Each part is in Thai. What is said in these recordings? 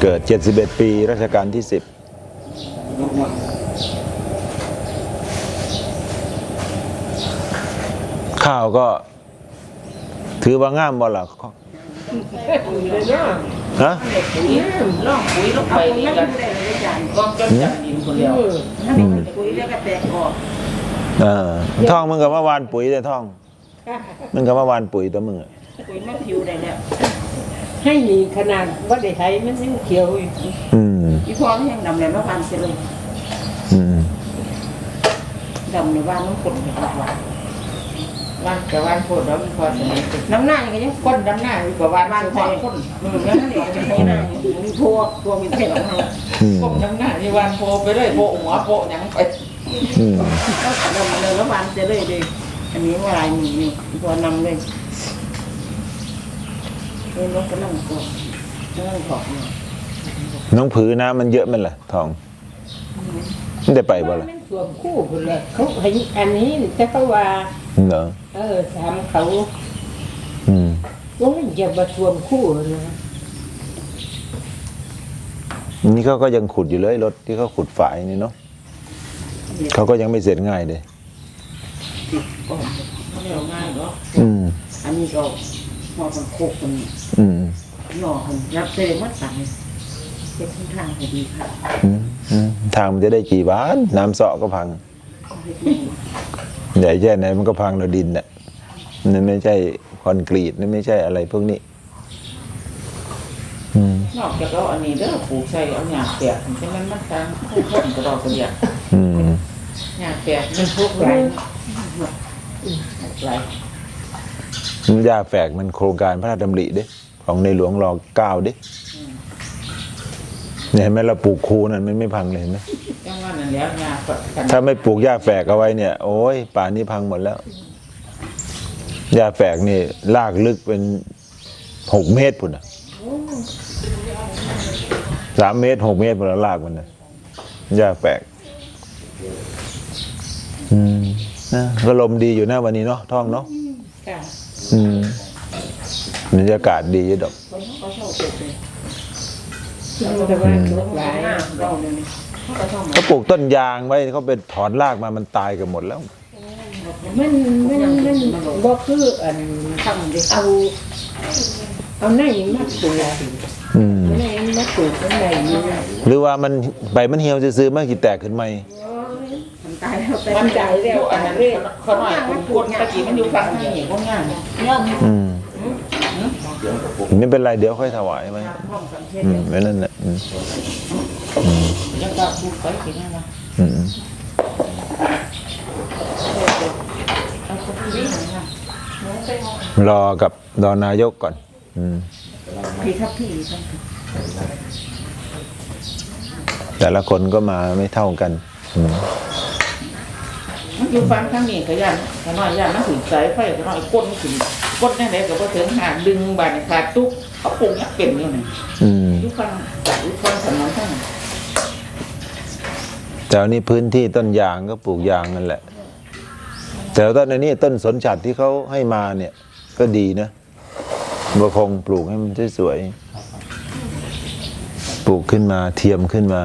วันเกิด 71 ปี รัชกาลที่ 10 ข้าวก็ ถือว่างามบ่ล่ะปุ๋ยเลยเนาะฮะปุ๋ยล่องปุ๋ยลงไปนี่กันก้องจนจันดินคนเดียวถ้ามีคนปุ๋ยแล้วก็แตกออกเออท่องมึงกับเมื่อวานปุ๋ยแต่ท่อง มึงกับเมื่อวานปุ๋ยตัวมึงอะปุ๋ยมะผิวได้แล้ว ให้มีขนาดว่าได้ใช้มันยังเขียวอยู่อืมอีพอมันยังดำเลยมาพันเสร็จเลยอืมดำในบ้านน้ำฝนแบบว่าวันกับวันโพดแล้วมีพอสมัยเป็นน้ำหน้ายังไงยังคนดำหน้าอยู่กับวันบ้านสุพอพรรณคนอืมยังนั่นเองจะให้หน้ามีพวกพวกมีเท่ของเราอืมผมดำหน้าที่วันโพไปเลยโพหัวโพหยังไปอืมก็ดำเลยแล้วพันเสร็จเลยเลยอันนี้ว่าอะไรนี่นี่พอนำเลย เอ้ยรถก็นั่งกอกนั่งกอกเนี่ยน้องผือน้ำมันเยอะมันล่ะทองมันได้ไปบ่ล่ะมันสวมคู่หมดเลยเขาเห็นอันนี้แต่เขาว่า เหรอเออถามเขาอืมว่ามันจะมาสวมคู่นะนี่เขาก็ยังขุดอยู่เลยรถที่เขาขุดฝายนี่เนาะเขาก็ยังไม่เสร็จง่ายเลยอนไม่เอาง่ายหรอกอืม อันนี้ก็ อมันโคกมันอืมหน่อมันรับเซมัดสั่งเป็นทิศทางพอดีค่ะอืมอืมทางมันจะได้กี่บานน้ำเสาะก็พังใหญ่แค่ไหนมันก็พังเราดินน่ะนั่นไม่ใช่คอนกรีตนั่นไม่ใช่อะไรพวกนี้ อืม นอกจากเราอันนี้เด้อปลูกใส่เอาหญ้าแปะฉะนั้นมันทางผู้คนกระดอกกระเดียดอืม หญ้าแปะมันพวกไรไรยาแฝกมันโครงการพระราชดำริเด้ของในหลวงรอเก้าเด้เนี่ยเห็นไหมเราปลูกคูนั่นมันไม่พังเลยเห็นไหมจังว่านั่นแล้วหญ้าก็กันถ้าไม่ปลูกหญ้าแฝกเอาไว้เนี่ย โอ้ยป่านนี้พังหมดแล้วหญ้าแฝกนี่ลากลึกเป็นหกเมตรพุ่นอะสามเมตรหกเมตรพุ่นละลากมันนะหญ้าแฝกอืมนะก็ลมดีอยู่นะวันนี้เนาะท่องเนาะค่ะ อืมบรรยากาศดีอยู่ดอกคนเขาชอบปลูกเลยแต่ว่าลูกหลายหน้าเราเนี่ยเขาก็ชอบเขาปลูกต้นยางไว้เขาไปถอนรากมามันตายกันหมดแล้ว มันมันมันบ่คืออันทำดิเอาเอาไหนมาปลูกอืมไหนมาปลูกไหนนี่หรือว่ามันใบมันเหี่ยวซื้อๆมันกี่แตกขึ้นไหมมัน ตายแล้วแต่มันใจแล้วอันนั้นเลยเขาหน่อยคนกดตะกี้มันอยู่ฝั่งนี้คนงานย่อมอืมไม่เป็นไรเดี๋ยวค่อยถวายไว้พร้อมกันเช่นอืมไม่นั่นแหละอืมแล้วก็ปลูกไปกินนะอืมเอาคนที่วิ่งนะรอกับรอนายกก่อน อืมพี่ทับพี่ทับแต่ละคนก็มาไม่เท่ากัน อืมมัน อยู่ฝั่งทางนี้ก็ยันก็น้อยยันมันถึงสายไฟก็น้อยก้นถึงก้นแน่ไหนก็บ่ถึงหาดึงบานขาดตุ๊กเขาปลูกยังเป็นอยู่นี่อืมอยู่ฝั่งอยู่ฝั่งถนนทางแต่อันนี้พื้นที่ต้นยางก็ปลูกยางนั่นแหละ แต่ต้นอันนี้ต้นสนฉัดที่เขาให้มาเนี่ย ก็ดีนะบัวคงปลูกให้มันสวยๆปลูกขึ้นมาเทียมขึ้นมา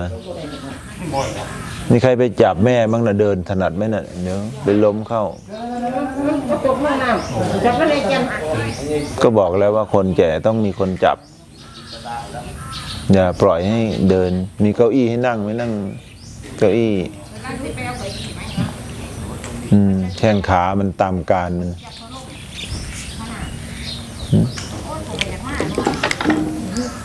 มีใครไปจับแม่บ้างนะเดินถนัดไหมน่ะเดี๋ยวไปล้มเข้าก็ตกห้องน้ำจับมเลยจันก็บอกแล้วว่าคนแก่ต้องมีคนจับ อย่าปล่อยให้เดิน มีเก้าอี้ให้นั่งไม่นั่ง เก้าอี้ อืมแข้งขามันตามการมัน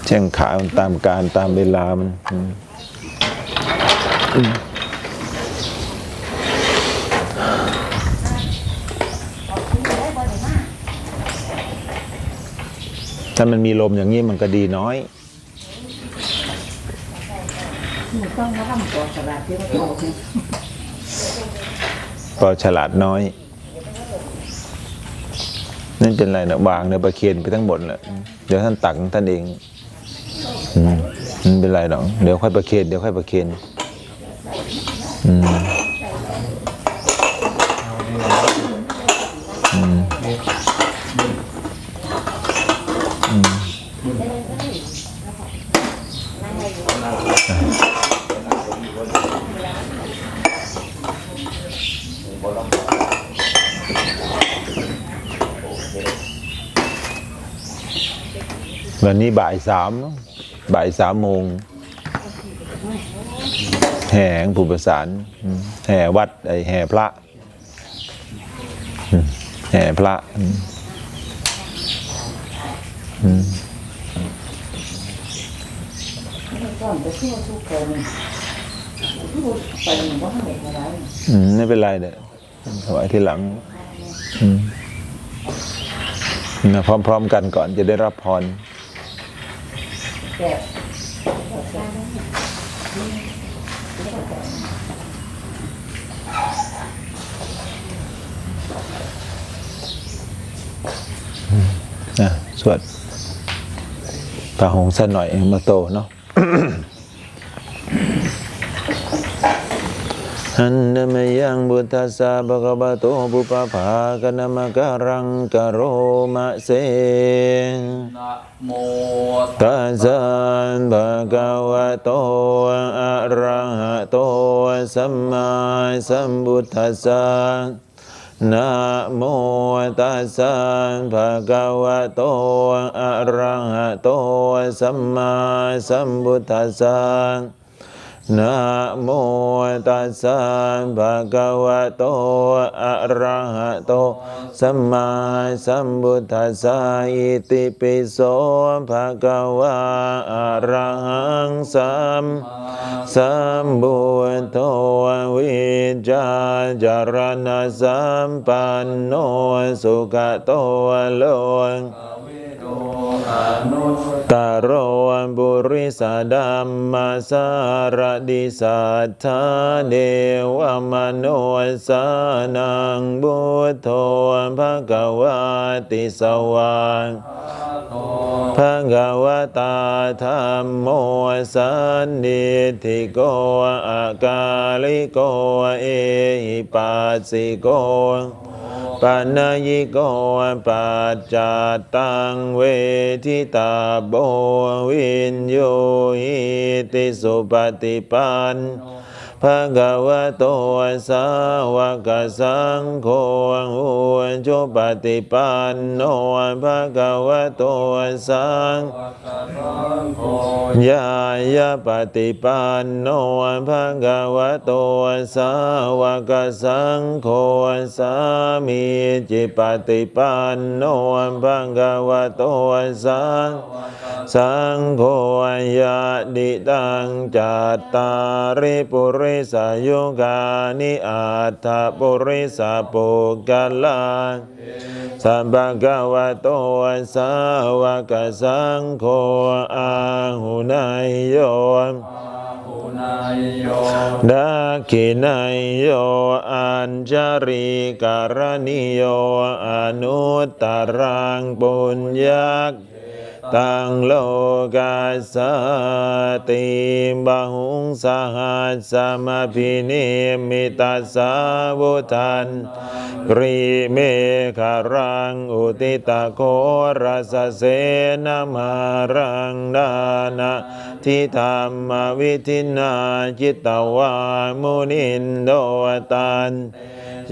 แข้งขามันตามการตามเวลามันอืม ถ้ามันมีลมอย่างนี้มันก็ดีน้อยต้องมาทำก่อนสลัดที่เขาโตเนี่ยพอฉลาดน้อย นั่นเป็นไรนะวางในประเคียนไปทั้งหมดแหละเดี๋ยวท่านตักท่านเองอืมไม่เป็นไรหรอกเดี๋ยวค่อยประเคียนเดี๋ยวค่อยประเคียนอืม วันนี้บ่ายสามบ่ายสามโมง แห่งผู้ประสานแห่วัดไอแห่พระ แห่พระอืมไม่เป็นไรเด้อถวายทีหลังอืมนะพร้อม ๆ กันก่อนจะได้รับพร แต่นะสวดพระ หงส์สักหน่อยมาโตเนมยังบุตัสสะภะคะวะโตปุปภาคณมการังกะโรมะเสนะโมตัสสะภะคะวะโตอะระหะโตสัมมาสัมพุทธัสสะนะโมตัสสะภะคะวะโตอะระหะโตสัมมาสัมพุทธัสสะ นะโมตัสสะภะคะวะโต อะระหะโต สัมมาสัมพุทธัสสะอิติปิโสภะคะวะอะระหังสัมสัมบุตโตวิจาจารณสัมปันโนสุขโตโล กวิโดอานุสตาโรบุริสดัมมาสารดิสัทธาเดวมโนสานังบุตโตภะคะวาติสวาโตภะคะวตาธรรมโมสันนิธิโกอาการิโกเอหิปัสสิโก ปัญญิโกปัจจาตังเวทิตาโบวินโยหิติสุปฏิปัน ภะคะวะโตสาวกสังโฆอุจุปฏิปันโนภะคะวะโตสังยายาปฏิปันโนภะคะวะโตสาวกสังโฆสามีจิปฏิปันโนภะคะวะโตสังสังโฆยะดิตังจัตตาริปุริสายุกานิอัตถปุริสาปุกะลังสัมภะคะวะโตสาวกสังโฆอาหุนายโยปุนายโยดักขินายโยอัญจาริการณิโยอนุตตรังปุญญัก ตังโลกาสติบาหุงสหัสสมพินิมิตัสสาวุทันกรีเมฆารังอุติตะโครัสเสนมารังดานะทิธรรมวิธินาจิตตวามุนินโดตัน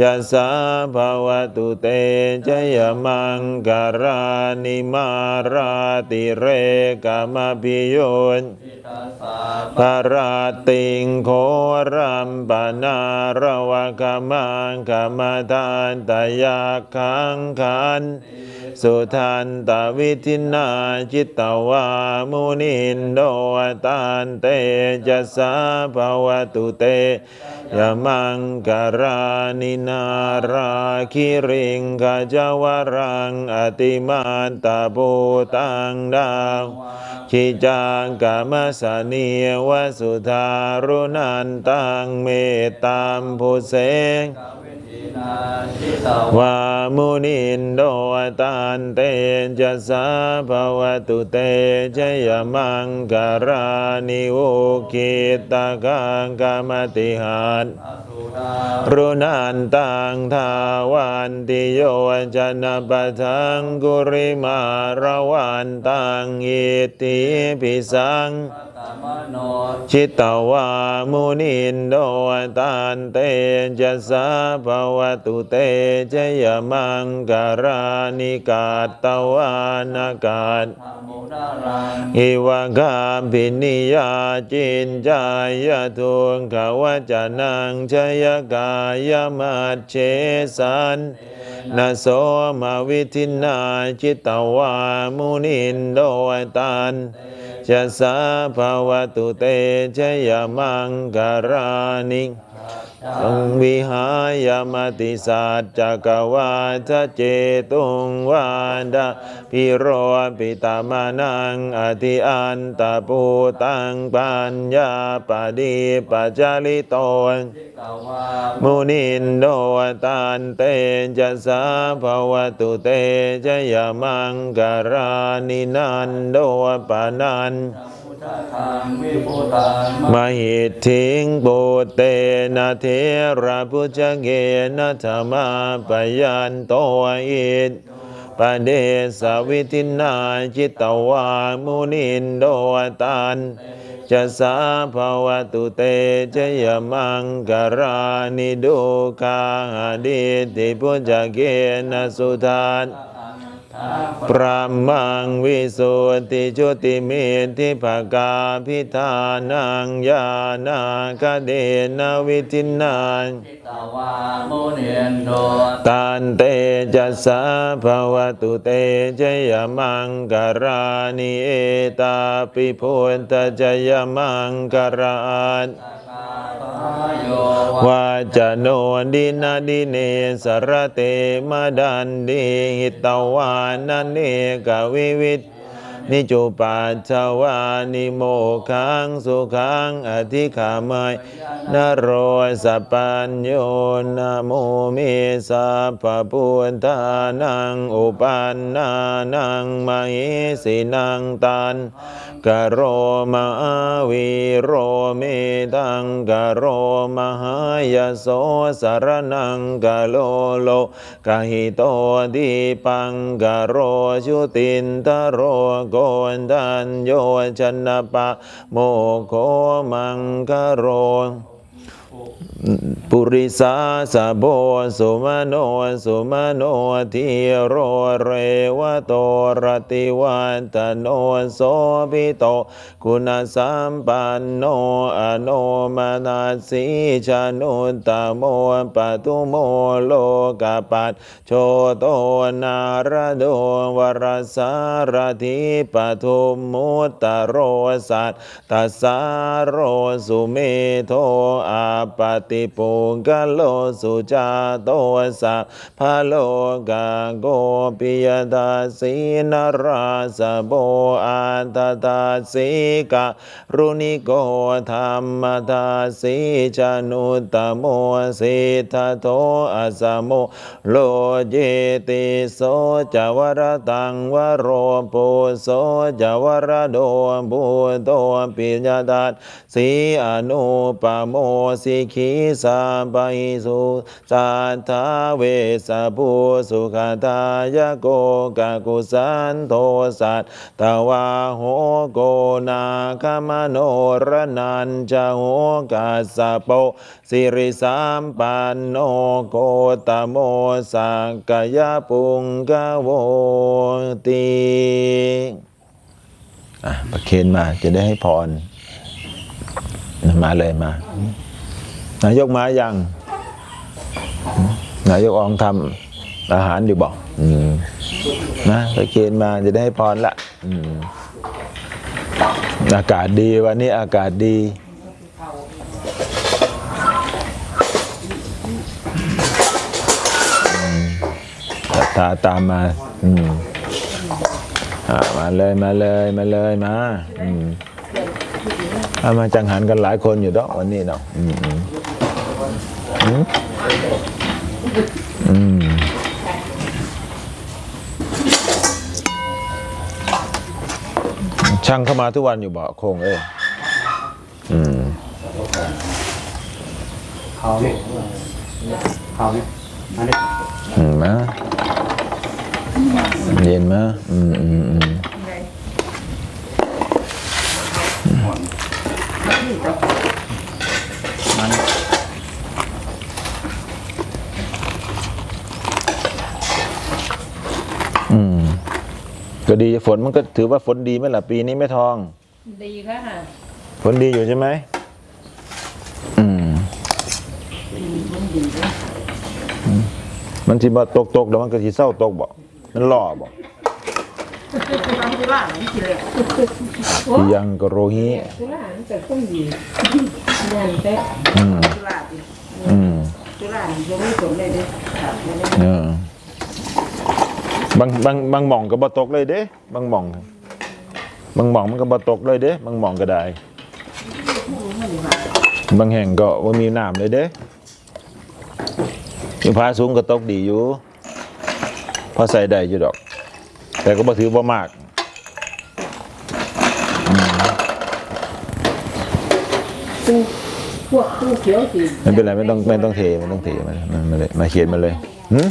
ยัสาภาวตุเตจยมังการานิมาราติเรกามพิโยนทิตาสาภาราติงโครัมปนาระวะกามังกามทานตยาคังคันสุทันตวิทินาจิตตวามุนินโดตันเตจัสาภาวตุเตยมังการานนินาราคิริงกาจวรังอติมันตาปูตังดาวขิจังกามสเนียวสุธารุนันตังเมตตามผู้เสง วามุนินโดตันเตจะสาภวตุเตชยมังการานิโอคิตากังกามติหันรุนันตังทาวันติโยจนะปะทังกุริมาระวันตังอิติปิสังชิตตวามุนินโดตันเตจะสาภวตุเตจยมังการานิกาตวานากาศธรรมุนารังอิวะกาปินิยาจินจายทุงขวจนังชยกายมัจเชสันนาโสมาวิทินาจิตตวามุนินโดตัน จะสาภวตุเตชยมังการานิ สังวิหายมติสัจจกวาทเจตุงวาดาพิโรปิตามานังอธิอันตปูตังปัญญาปดีปัจจาริโตตวามุนินโดตันเตจะสาภวตุเตจยมังการานินันโดปานัน พุทธทางวิตังมหิทิงปุเตนะเทระพุจเกนะธรรมาปยันโตอิตปเดสวิทินาจิตตวามุนินโดตันจะสาภวตุเตจยมังการานิดุกาดิติพุจเกนะสุทาน พระมังวิสุทธิจุติเมธิภกาพิธานังญาณาคเดนะวิทินานตวามุนีนโดตันเตจัสสะภวตุเตจยมังการานิเอตาปิพุทธจยมังการานโย วาจโนดินาดิเนสรเตมดันดิหิตวานันเนกวิวิต นิจุปัจจวานิโมขังสุขังอธิขามายนโรสปัญโยนะโมเมสัพพพุทธานังอุปันนานังมหิสินังตันกโรมาวิโรเมตังกโรมหายโสสารนังกโลโลกหิโตดิปังกโรชุตินทโรโกนทัญโยชนะปะโมโคมังกโร ปุริสาสะโบสุมาโนสุมาโนทิโรเรวโตรติวันตโนโสภิโต คุณสัมปันโนอโนมานาสีชานุตโมปตุโมโลกปัตโชโตนารโดวรสารทิปทุมมุตตโรสัตตสสาโรสุเมโทอาปตติปุกโลสุจาโตสะพะโลกาโกปิยดาสีนราสะโบอาตตาสีกะรุณิโกธรรมตาสีชนุตตโมสิทโตอะสะโมโลเจติโสจวรตังวโรปุโสจวรโดบุโตปิญญาตาสีอนุปโมสิขีสาบาหิสุสัทธาเวสะภูสุขตายโกกะกุสันโทสัตตวาโหโกนาคมโนรนันจะโหกัสสะโปสิริสามปันโนโกตโมสักกยปุงกโวติอะประเคนมาจะได้ให้พร มาเลยมา นายกมายังนายกอองทำอาหารอยู่บอกนะตะเคียนมาจะได้ให้พรละอากาศดีวันนี้อากาศดีอืมศรัทธาตามมา อืมามาเลยมาเลยมาเลยมา อืมามาจังหันกันหลายคนอยู่ดอกวันนี้เนาะอืม อืมอืมอืมช่างเข้ามาทุกวันอยู่บ่โคงเอ้ยอืมเขาเนี่ยเขาเนี่ยมาเนี่ยอืมมาเย็นมาอืมอืมอืม ก็ดีฝนมันก็ถือว่าฝนดีไหมล่ะปีนี้ไม่ทอง ดีค่ะฝนดีอยู่ใช่ไหมอืมมันที่มาตกตกๆแล้วมันก็ที่เศร้าตกบอกมันหล่อบอกทำธุระนี่สิเลยที่ยังกโรฮีธุระนี่แต่ต้องดีนั่นแต่อืมธุระดิอืม บางบางบางหม่องก็บ่ตกเลยเด้ บางหม่องบางหม่องมันก็บ่ตกเลยเด้ บางหม่องก็ได้ บางแห่งก็ว่ามีน้ำเลยเด้อยู่พาสูงก็ตกดีอยู่พอใส่ได้อยู่ดอก แต่ก็บ่ถือว่ามากพวกผู้เขียวสิไม่เป็นไรไม่ต้องไม่ต้องเทไม่ต้องเทมันมาเลยมาเขียนมาเลยหืม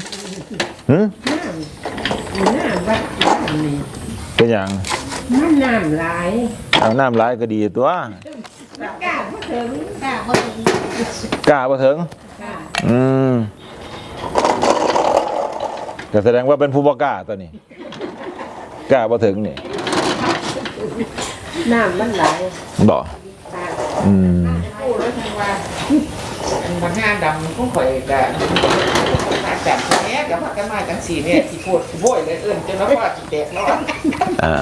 หืม น้ำนี่เป็นอย่างมันน้ำหลายเอาน้ำร้ายก็ดีตัวกล้าบ่ถึงกล้าบ่ถึงกล้าบ่ถึงกล้าอืมก็แสดงว่าเป็นผู้บ่กล้าตัวนี้กล้าบ่ถึงนี่น้ำมันหลายบอกกล้าอืมพูดแล้วทางว่าอันบางงานดำก็ข่อยกับอาจารย์คนนี้ กับพักกันมาจังสี่เนี่ยที่พูดโวยเลยเอิ้นจนแล้วว่าจิแตกแล้วอะอ่า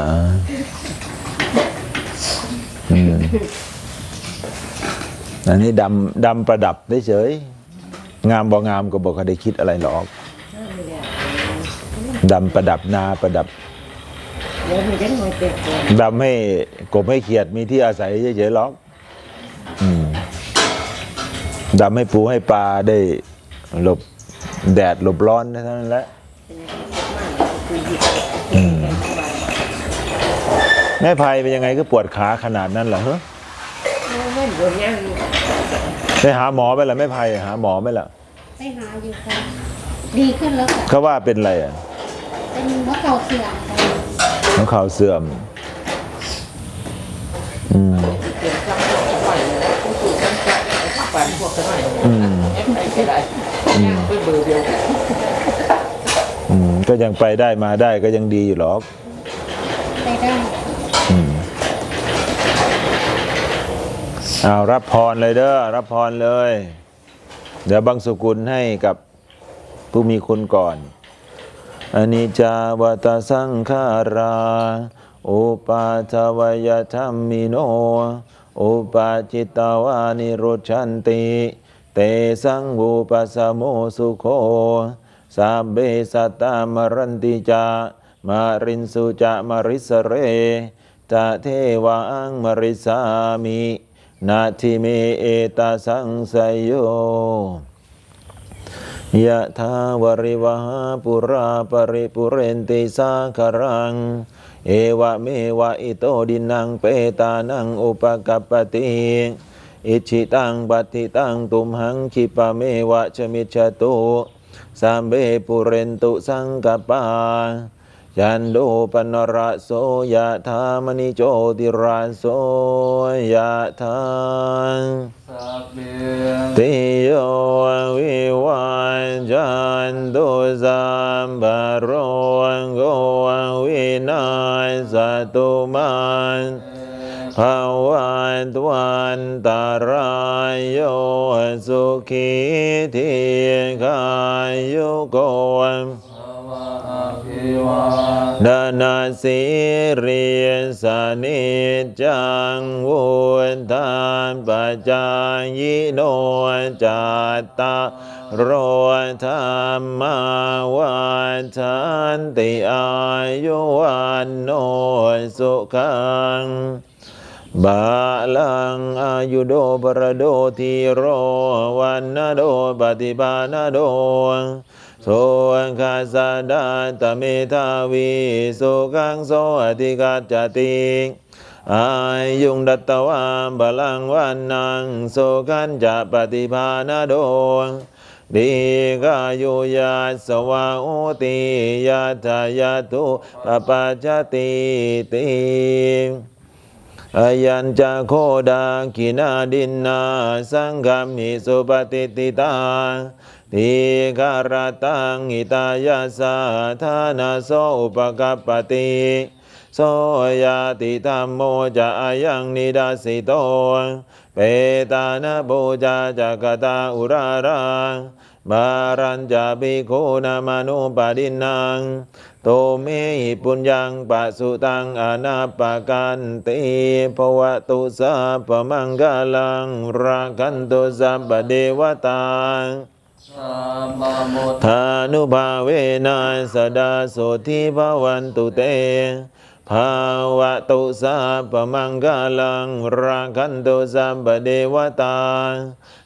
อืมอันนี้ดำดำประดับเฉยๆงามบ่งามก็บอกเขาได้คิดอะไรหรอกดำประดับนาประดับเดี๋ยวมันจะหน่อยแตกก่อนดำให้กบให้เขียดมีที่อาศัยเฉยๆหรอกอืมดำให้ปูให้ปลาได้หลบ แดดหลบร้อนเท่านั้นแหละอืมแม่ภัยเป็นยังไงก็ปวดขาขนาดนั้นเหรอเฮ้ไม่เดี๋ยวยังไปหาหมอไปละแม่ภัยหาหมอไหมล่ะไปหาอยู่ค่ะดีขึ้นแล้วค่ะเขาว่าเป็นอะไรอะเป็นมะเข่าเสื่อมค่ะน้องข่าวเสื่อม อืม เก็บคำพูดข่อยเลยผู้สูงกันจะปันพวกกันหน่อย อืม แอปไหนก็ได้ ย่างไปเบอร์เดียวกันอืมก็ยังไปได้มาได้ก็ยังดีอยู่หรอกไปได้อืมเอารับพรเลยเด้อรับพรเลย เดี๋ยวบังสุกุลให้กับผู้มีคุณก่อนอนิจจาวัตสังขารา อุปาทวยธรรมิโน อุปาจิตตวานิรุชันติ เตสังอุปสมโมสุโคสัพเบสัตตามรันติจามารินสุจะมาริสเรจะเทวังมริสามินาทิเมเอตาสังสยโยยะทาวริวหาปุราปริปุเรนติสาคารัง เอวะเมวะอิโตดินังเปตานังอุปกัปปติ อิชิตังปัติตังตุมหังคิปะเมวะชมิชตุสัมเบปุเรนตุสังกปายันโดปนระโสยะธามณิโจติราโสยะธาสัพเพติโยวิวันจันตุสัมปะโรโกวินาศตุมัน ภาวันตวันตารายโยสุขีทีขายุโกภวะอภิวานาสิริสนิจังวุฒานปัจจายโนจัตตาโรธรรมาวันทันติอายุวันโนสุขัง บาลังอายุโดบรโดทีโรวันนาโดปฏิบานาโดโสคาสาดาตเมทาวีสุขังโสอธิกัจจติอายุงดัตตวามบาลังวันนังโสขันจะปฏิภานาโดดีกายุยาสวาโอติยาทายาตุปปัจจติติ อายัญจะโคดากินาดินนา สังฆามิสุปฏิติตาทีคารตังหิตายาสาธานาโสอุปกัปปติโสยาติธรรมโมจะอายังนิดาสิโต เปตานะโบจาจักตาอุรารังบารัญจาภิกขุนามานุปดินัง โตเมหิปุญญังปัสุตังอนาปกันติภวตุสัพพมังกาลังราคันตุสัพเดวตาสัมมามุตธานุภาเวนะสดาโสทิภวันตุเตภาวะตุสัพพมังกาลังราคันตุสัพเดวตา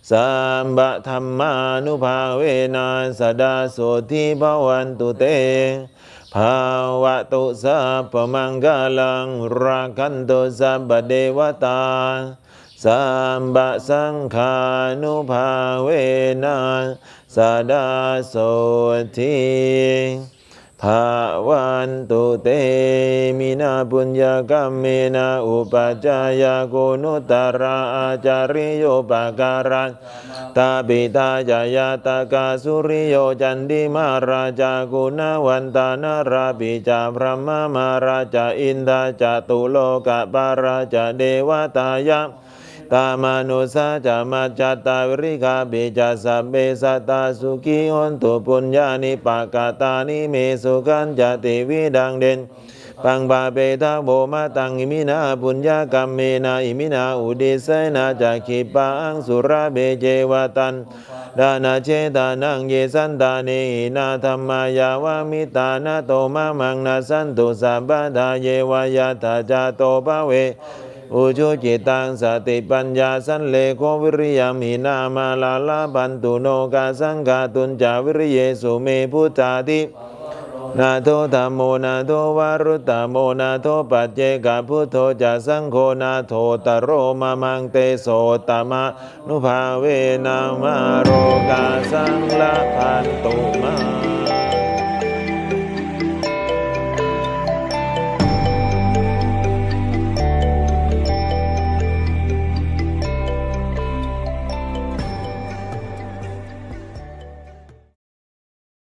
สัมบะธรรมานุภาเวนะสดาโสทิภวันตุเต ภาวะตุสัพพมังกาลังราคันตุสัพพเดวตาสัมบะสังขานุภาเวนะสดาโสที ภาวันตุเตมินาปุญญกรรมเมนะอุปจายโกนุตระอาจาริโยปการันตาปิตาจายาตากาสุริโยจันดิมาราจากุณวันตานาราปิจาพระมมาราจาอินทาจตุโลกะปาราจาเดวตายะ ตามานุสาจามาจัตาวิริกาเบจัสสะเบสตาสุขีหนตุปุญญานิปากาตานิเมสุขันจติวิดังเด่นปังบาเปทาโบมาตังอิมินาปุญญากรรมเมนาอิมินาอุดิเสนาจักขิปังสุราเบเจวตันดานาเชตานังเยสันตาเนนาธรรมายาวามิตานาโตมะมังนาสันตุสัมปทาเยวายาตาจาโตภเว อุชุจิตังสติปัญญาสันเลโควิริยมินามาลาลาบันตุโนกาสังกาตุนจาวิริเยสุเมพุทธาทินาโทธรรมโมนาโทวารุตตโมนาโทปัจเจกาพุทโธจะสังโฆนาโทตโรมามังเตโสตมะนุภาเวนามาโรกาสังละพันตุมา